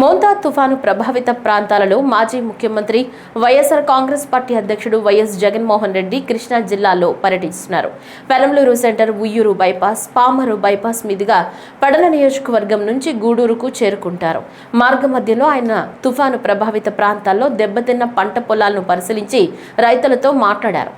మోంతా తుఫాను ప్రభావిత ప్రాంతాలలో మాజీ ముఖ్యమంత్రి Y S R Congress party అధ్యక్షుడు వైఎస్ జగన్మోహన్ రెడ్డి కృష్ణా జిల్లాలో పర్యటిస్తున్నారు. Penamaluru center Uyyuru bypass Pamarru bypass మీదుగా పడల నియోజకవర్గం నుంచి గూడూరుకు చేరుకుంటారు. మార్గ మధ్యలో ఆయన తుఫాను ప్రభావిత ప్రాంతాల్లో దెబ్బతిన్న పంట పొలాలను పరిశీలించి రైతులతో మాట్లాడారు.